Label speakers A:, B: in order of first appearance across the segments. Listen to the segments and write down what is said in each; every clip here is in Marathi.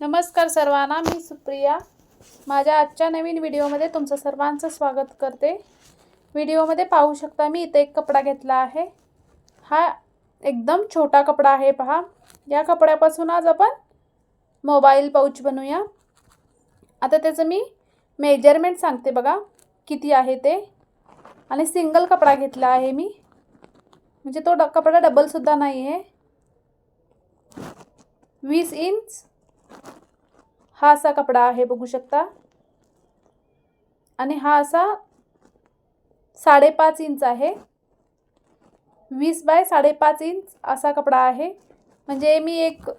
A: नमस्कार सर्वांना मी सुप्रिया. माझ्या आजच्या नवीन व्हिडिओमध्ये तुमचं सर्वांचं स्वागत करते. व्हिडिओमध्ये पाहू शकता मी इथे एक कपडा घेतला आहे. हा एकदम छोटा कपडा आहे पहा. या कपड्यापासून आज आपण मोबाईल पाऊच बनवूया. आता त्याचं मी मेजरमेंट सांगते बघा किती आहे ते. आणि सिंगल कपडा घेतला आहे मी. म्हणजे तो ड कपडा डबलसुद्धा नाही आहे वीस इंच हा असा कपडा आहे बघू शकता. आणि हा असा साडेपाच इंच आहे. वीस बाय साडेपाच इंच असा कपडा आहे. म्हणजे मी एक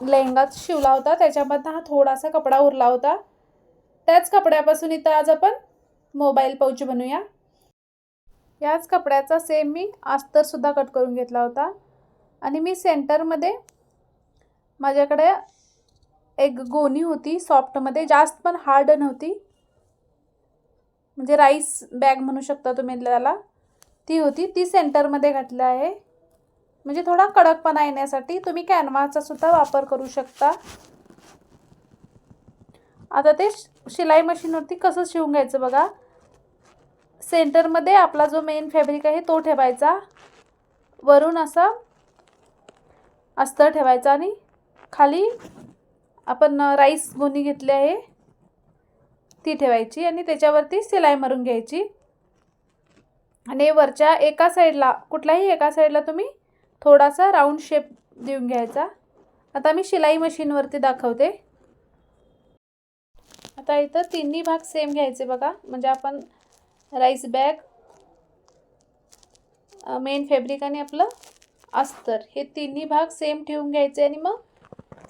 A: लेहंगाच शिवला होता त्याच्यामधनं हा थोडासा कपडा उरला होता. त्याच कपड्यापासून इथं आज आपण मोबाईल पाऊच बनवूया. याच कपड्याचा सेम मी अस्तरसुद्धा कट करून घेतला होता. आणि मी सेंटरमध्ये माझ्याकडे एक गोणी होती सॉफ्टमध्ये जास्त पण हार्ड नव्हती. म्हणजे राईस बॅग म्हणू शकता तुम्ही त्याला. ती होती. ती सेंटरमध्ये घातली आहे. म्हणजे थोडा कडकपणा येण्यासाठी तुम्ही कॅनव्हाचा सुद्धा वापर करू शकता. आता ते शिलाई मशीनवरती कसं शिवून घ्यायचं बघा. सेंटरमध्ये आपला जो मेन फॅब्रिक आहे तो ठेवायचा. वरून असा अस्तर ठेवायचा आणि खाली आपण राईस गोणी घेतली आहे. ती ठेवायची आणि त्याच्यावरती सिलाई मारून घ्यायची. आणि वरच्या एका साईडला कुठल्याही एका साईडला तुम्ही थोडासा राऊंड शेप देऊन घ्यायचा. आता मी शिलाई मशीनवरती दाखवते. आता इथं तिन्ही भाग सेम घ्यायचे बघा. म्हणजे आपण राईस बॅग मेन फॅब्रिक आणि आपलं अस्तर हे तिन्ही भाग सेम ठेवून घ्यायचे आणि मग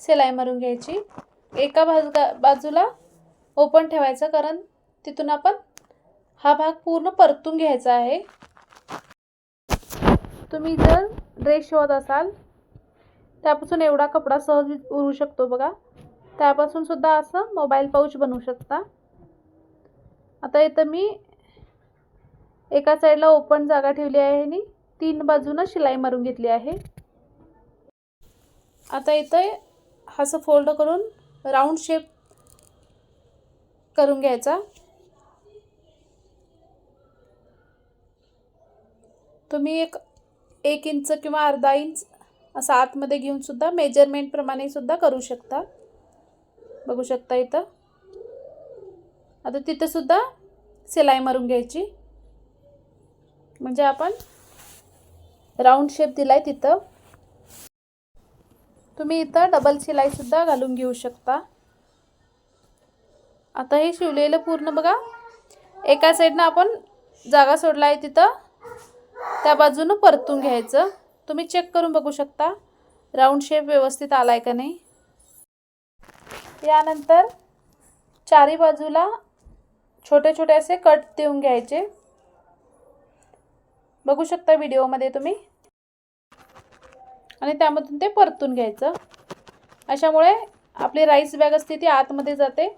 A: सिलाई मारून घ्यायची. एका बाजू बाजूला ओपन ठेवायचं कारण तिथून आपण हा भाग पूर्ण परतून घ्यायचा आहे. तुम्ही जर ड्रेस शिवत असाल त्यापासून एवढा कपडा सहज उरू शकतो बघा. त्यापासून सुद्धा असं मोबाईल पाऊच बनवू शकता. आता इथं मी एका साईडला ओपन जागा ठेवली आहे आणि तीन बाजूनं शिलाई मारून घेतली आहे. आता इथं असं फोल्ड करून राऊंड शेप करून घ्यायचा. तुम्ही एक एक इंच किंवा अर्धा इंच असं आतमध्ये घेऊन सुद्धा मेजरमेंटप्रमाणे सुद्धा करू शकता. बघू शकता इथं. आता तिथं सुद्धा सिलाई मारून घ्यायची. म्हणजे आपण राऊंड शेप दिलाय तिथं. तुम्ही इथं डबल शिलाईसुद्धा घालून घेऊ शकता. आता हे शिवलेलं पूर्ण बघा. एका साईडनं आपण जागा सोडला आहे तिथं. त्या बाजूनं परतून घ्यायचं. तुम्ही चेक करून बघू शकता. राऊंड शेप व्यवस्थित आला आहे का नाही? यानंतर चारी बाजूला छोटे छोटे असे कट देऊन घ्यायचे. बघू शकता व्हिडिओमध्ये तुम्ही. आणि त्यामधून ते परतून घ्यायचं. अशामुळे आपली राईस बॅग असते ती आतमध्ये जाते.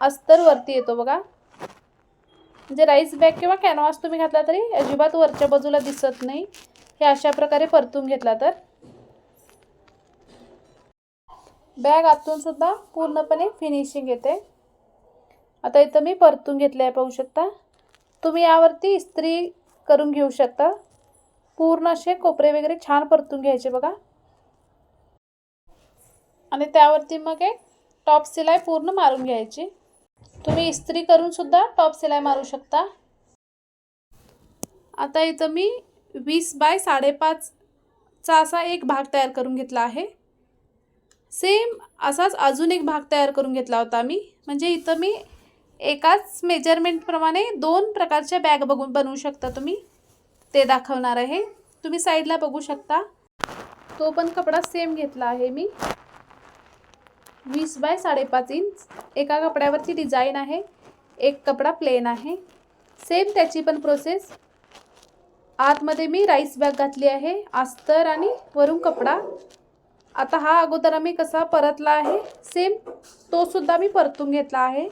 A: अस्तर वरती येतो बघा. म्हणजे राईस बॅग किंवा कॅनव्हास तुम्ही घातला तरी अजिबात वरच्या बाजूला दिसत नाही. हे अशा प्रकारे परतून घेतला तर. बॅग आतून सुद्धा पूर्णपणे फिनिशिंग येते. आता इथं मी परतून घेतलं आहे पाहू शकता. तुम्ही यावरती इस्त्री करून घेऊ शकता. पूर्ण असे कोपरे वगैरे छान परतून घ्यायचे बघा. आणि त्यावरती मग एक टॉप सिलाई पूर्ण मारून घ्यायची. तुम्ही इस्त्री करून सुद्धा टॉप सिलाई मारू शकता. आता इथं मी वीस बाय साडेपाचचा असा एक भाग तयार करून घेतला आहे. सेम असाच अजून एक भाग तयार करून घेतला होता मी. म्हणजे इथं मी एकाच मेजरमेंटप्रमाणे दोन प्रकारच्या बॅग बघून बनवू शकता तुम्ही. ते दाखवणार आहे. तुम्ही साईडला बघू शकता. तो पण कपडा सेम घेतला आहे मी. वीस बाय साडेपाच इंच. एका कपड्यावरची डिझाईन आहे. एक कपडा प्लेन आहे. सेम त्याची पण प्रोसेस आतमध्ये मी राईस बॅग घातली आहे. अस्तर आणि वरून कपडा. आता हा अगोदर आम्ही कसा परतला आहे सेम तो सुद्धा मी परतून घेतला आहे.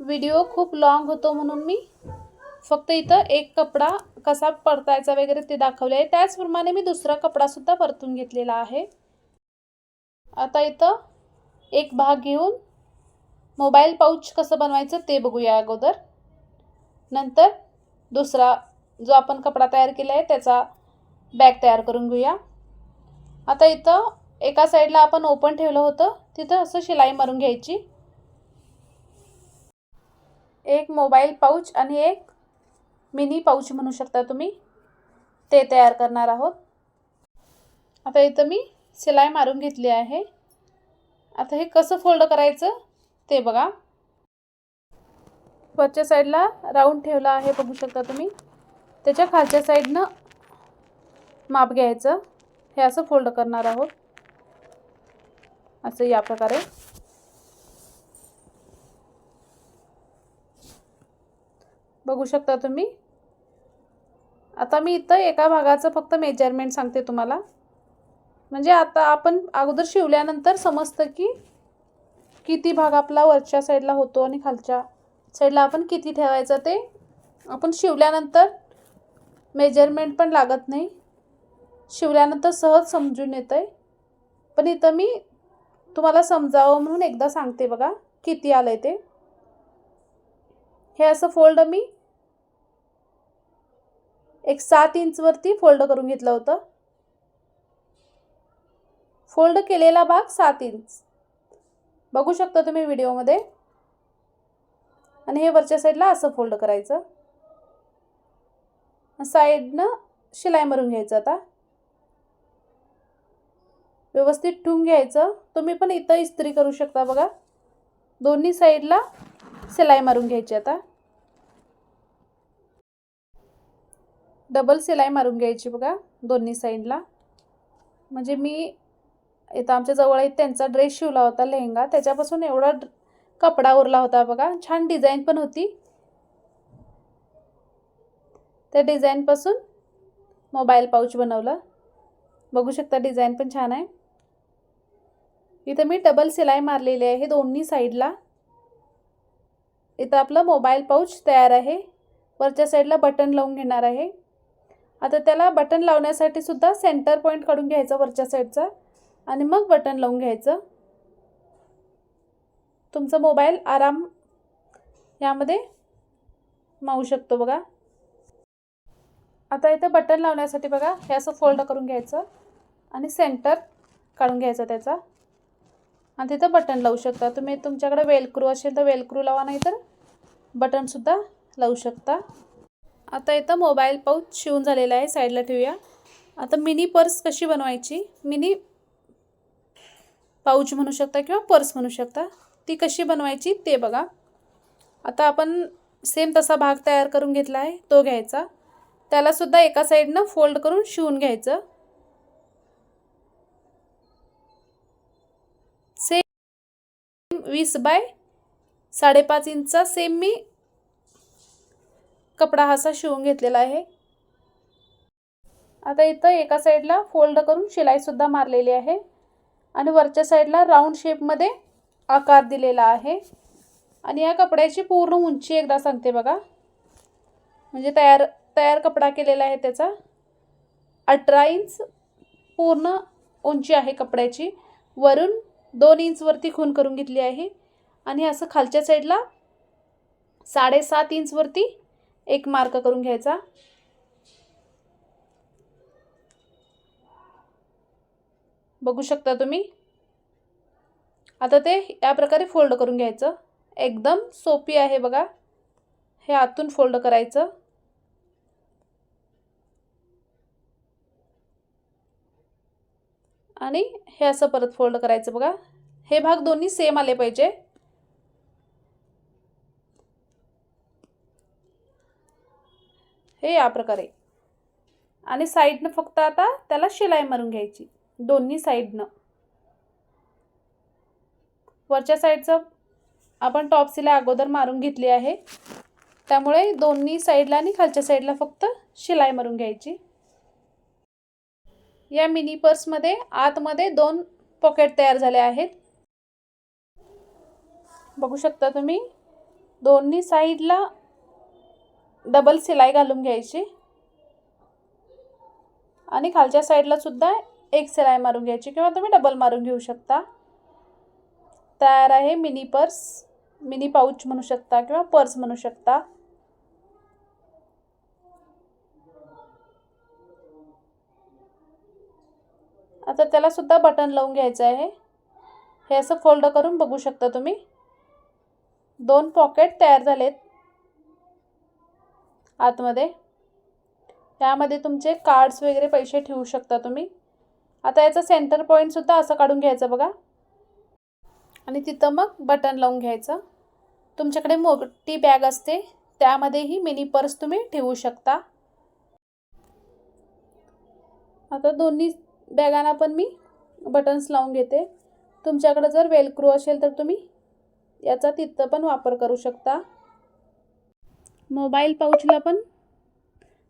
A: व्हिडिओ खूप लाँग होतो म्हणून मी. फक्त इथं एक कपडा कसा परतायचा वगैरे ते दाखवले आहे. त्याचप्रमाणे मी दुसरा कपडासुद्धा परतून घेतलेला आहे. आता इथं एक भाग घेऊन मोबाईल पाऊच कसं बनवायचं ते बघूया अगोदर. नंतर दुसरा जो आपण कपडा तयार केला आहे त्याचा बॅग तयार करून घेऊया. आता इथं एका साईडला आपण ओपन ठेवलं होतं. तिथं असं शिलाई मारून घ्यायची. एक मोबाईल पाऊच आणि एक मिनी पाऊच म्हणू शकता तुम्ही. ते तयार करणार आहोत. आता इथं मी शिलाई मारून घेतली आहे. आता हे कसं फोल्ड करायचं ते बघा. वरच्या साईडला राऊंड ठेवला आहे बघू शकता तुम्ही. त्याच्या खालच्या साईडनं माप घ्यायचं. हे असं फोल्ड करणार आहोत. असं या प्रकारे. बघू शकता तुम्ही. आता मी इथं एका भागाचं फक्त मेजरमेंट सांगते तुम्हाला. म्हणजे आता आपण अगोदर शिवल्यानंतर समजतं की किती भाग आपला वरच्या साईडला होतो आणि खालच्या साईडला आपण किती ठेवायचं ते आपण शिवल्यानंतर मेजरमेंट पण लागत नाही. शिवल्यानंतर सहज समजून येतं आहे पण इथं मी तुम्हाला समजावं म्हणून एकदा सांगते बघा किती आलं आहे ते. हे असं फोल्ड मी एक सात इंचवरती फोल्ड करून घेतलं होतं. फोल्ड केलेला भाग सात इंच बघू शकता तुम्ही व्हिडिओमध्ये. आणि हे वरच्या साईडला असं फोल्ड करायचं. साईडनं शिलाई मारून घ्यायचं आता. व्यवस्थित ठेवून घ्यायचं. तुम्ही पण इथं इस्त्री करू शकता बघा. दोन्ही साईडला शिलाई मारून घ्यायची आता. डबल सिलाई मारून घ्यायची बघा दोन्ही साईडला. म्हणजे मी इथं आमच्या जवळ एक त्यांचा ड्रेस शिवला होता लेहंगा त्याच्यापासून एवढा कपडा उरला होता बघा. छान डिझाईन पण होती. त्या डिझाईनपासून मोबाईल पाऊच बनवलं. बघू शकता डिझाईन पण छान आहे. इथं मी डबल सिलाई मारलेली आहे दोन्ही साईडला. इथं आपलं मोबाईल पाऊच तयार आहे. वरच्या साईडला बटन लावून घेणार आहे. आता त्याला बटन लावण्यासाठी सुद्धा सेंटर पॉईंट काढून घ्यायचा वरच्या साईडचा आणि मग बटन लावून घ्यायचं. तुमचा मोबाईल आराम यामध्ये मावू शकतो बघा. आता इथं बटन लावण्यासाठी बघा हे असं फोल्ड करून घ्यायचं. आणि सेंटर काढून घ्यायचा त्याचा. आणि तिथं बटन लावू शकता. तुम्ही तुमच्याकडे वेलक्रू असेल तर वेलक्रू लावा नाही तर बटनसुद्धा लावू शकता. आता इथं मोबाईल पाऊच शिवून झालेला आहे साईडला ठेवूया. आता मिनी पर्स कशी बनवायची? मिनी पाऊच म्हणू शकता किंवा पर्स म्हणू शकता. ती कशी बनवायची ते बघा. आता आपण सेम तसा भाग तयार करून घेतला आहे तो घ्यायचा. त्यालासुद्धा एका साईडनं फोल्ड करून शिवून घ्यायचं. सेम वीस बाय साडेपाच इंचचा सेम मी कपडा हासा शिवून घेतलेला आहे. आता इथं एका साईडला फोल्ड करून शिलाईसुद्धा मारलेली आहे. आणि वरच्या साईडला राऊंड शेपमध्ये आकार दिलेला आहे. आणि या कपड्याची पूर्ण उंची एकदा सांगते बघा. म्हणजे तयार तयार कपडा केलेला आहे त्याचा. अठरा इंच पूर्ण उंची आहे कपड्याची. वरून दोन इंचवरती खून करून घेतली आहे. आणि असं खालच्या साईडला साडेसात इंचवरती एक मार्क करून घ्यायचा. बघू शकता तुम्ही? आता ते या प्रकारे फोल्ड करून घ्यायचं. एकदम सोपी आहे बघा. हे आतून फोल्ड करायचं. आणि हे असं परत फोल्ड करायचं बघा. हे भाग दोन्ही सेम आले पाहिजे. हे या प्रकारे. आणि साईडनं फक्त आता त्याला शिलाई मारून घ्यायची. दोन्ही साईडनं वरच्या साईडचं आपण टॉप सिलाई अगोदर मारून घेतली आहे. त्यामुळे दोन्ही साईडला आणि खालच्या साईडला फक्त शिलाई मारून घ्यायची. या मिनी पर्समध्ये आतमध्ये दोन पॉकेट तयार झाले आहेत. बघू शकता तुम्ही दोन्ही साईडला डबल सिलाई घालून घ्यायची. आणि खालच्या साईडला सुद्धा एक सिलाई मारून घ्यायची किंवा तुम्ही डबल मारून घेऊ शकता. तयार आहे मिनी पर्स मिनी पाऊच म्हणू शकता किंवा पर्स म्हणू शकता. आता त्याला सुद्धा बटन लावून घ्यायचं आहे. हे असं फोल्ड करून बघू शकता तुम्ही. दोन पॉकेट तयार झालेत. आतमध्ये. त्यामध्ये तुमचे कार्ड्स वगैरे पैसे ठेवू शकता तुम्ही. आता याचं सेंटर पॉईंटसुद्धा असं काढून घ्यायचं बघा. आणि तिथं मग बटन लावून घ्यायचं. तुमच्याकडे मोठी बॅग असते. त्यामध्येही मिनी पर्स तुम्ही ठेवू शकता. आता दोन्ही बॅगांना पण मी बटन्स लावून घेते. तुमच्याकडं जर वेलक्रो असेल तर तुम्ही याचा तिथं पण वापर करू शकता. मोबाईल पाऊचला पण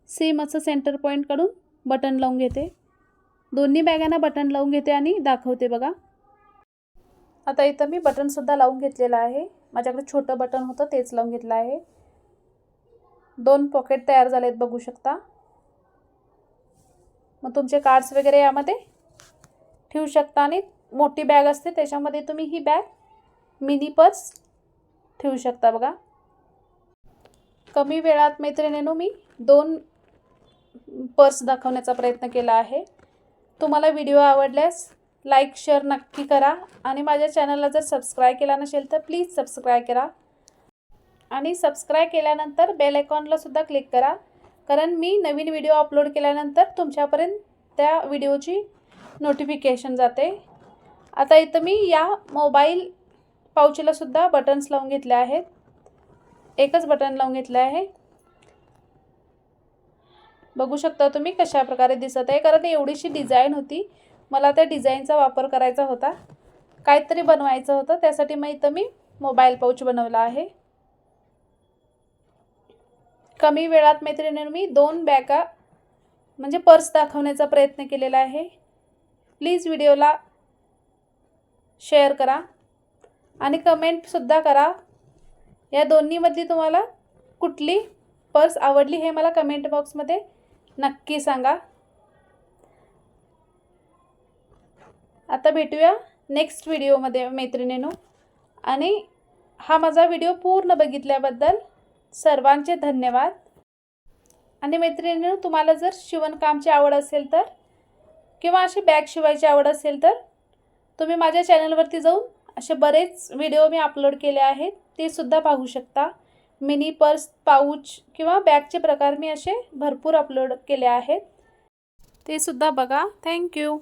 A: सेम असं सेंटर पॉईंट काढून बटन लावून घेते. दोन्ही बॅगांना बटन लावून घेते आणि दाखवते बघा. आता इथं मी बटनसुद्धा लावून घेतलेलं आहे. माझ्याकडे छोटं बटन होतं तेच लावून घेतलं आहे. दोन पॉकेट तयार झालेत बघू शकता. मग तुमचे कार्ड्स वगैरे यामध्ये ठेवू शकता आणि मोठी बॅग असते त्याच्यामध्ये तुम्ही ही बॅग मिनी पर्स ठेवू शकता बघा. कमी वेळात मैत्रिणीनो मी दोन पर्स दाखवण्याचा प्रयत्न केला आहे. तुम्हाला व्हिडिओ आवडल्यास लाईक शेअर नक्की करा आणि माझ्या चॅनलला जर सबस्क्राईब केला नसेल तर प्लीज सबस्क्राईब करा आणि सबस्क्राईब केल्यानंतर बेल आयकॉनलासुद्धा क्लिक करा. कारण मी नवीन व्हिडिओ अपलोड केल्यानंतर तुमच्यापर्यंत त्या व्हिडिओची नोटिफिकेशन जाते. आता इथं मी या मोबाईल पाऊचलासुद्धा बटन्स लावून घेतले आहेत. एकच बटन लावून घेतलं आहे. बघू शकता तुम्ही कशा प्रकारे दिसत आहे. कारण एवढीशी डिझाईन होती. मला त्या डिझाईनचा वापर करायचा होता. काहीतरी बनवायचं होतं. त्यासाठी मग इथं मी मोबाईल पाऊच बनवला आहे. कमी वेळात मैत्रिणीने मी दोन बॅगा म्हणजे पर्स दाखवण्याचा प्रयत्न केलेला आहे. प्लीज व्हिडिओला शेअर करा. आणि कमेंटसुद्धा करा. या दोन्हीमधली तुम्हाला कुठली पर्स आवडली हे मला कमेंट बॉक्समध्ये नक्की सांगा. आता भेटूया नेक्स्ट व्हिडिओमध्ये मैत्रिणीनो. आणि हा माझा व्हिडिओ पूर्ण बघितल्याबद्दल सर्वांचे धन्यवाद. आणि मैत्रिणीनो तुम्हाला जर शिवणकामची आवड असेल तर किंवा अशी बॅग शिवायची आवड असेल तर तुम्ही माझ्या चॅनलवरती जाऊन असे बरेच व्हिडिओ मी अपलोड केले आहेत. ते सुद्धा पाहू शकता. मिनी पर्स पाऊच किंवा बॅगचे प्रकार मी असे भरपूर अपलोड केले आहेत. ते सुद्धा बघा. थँक्यू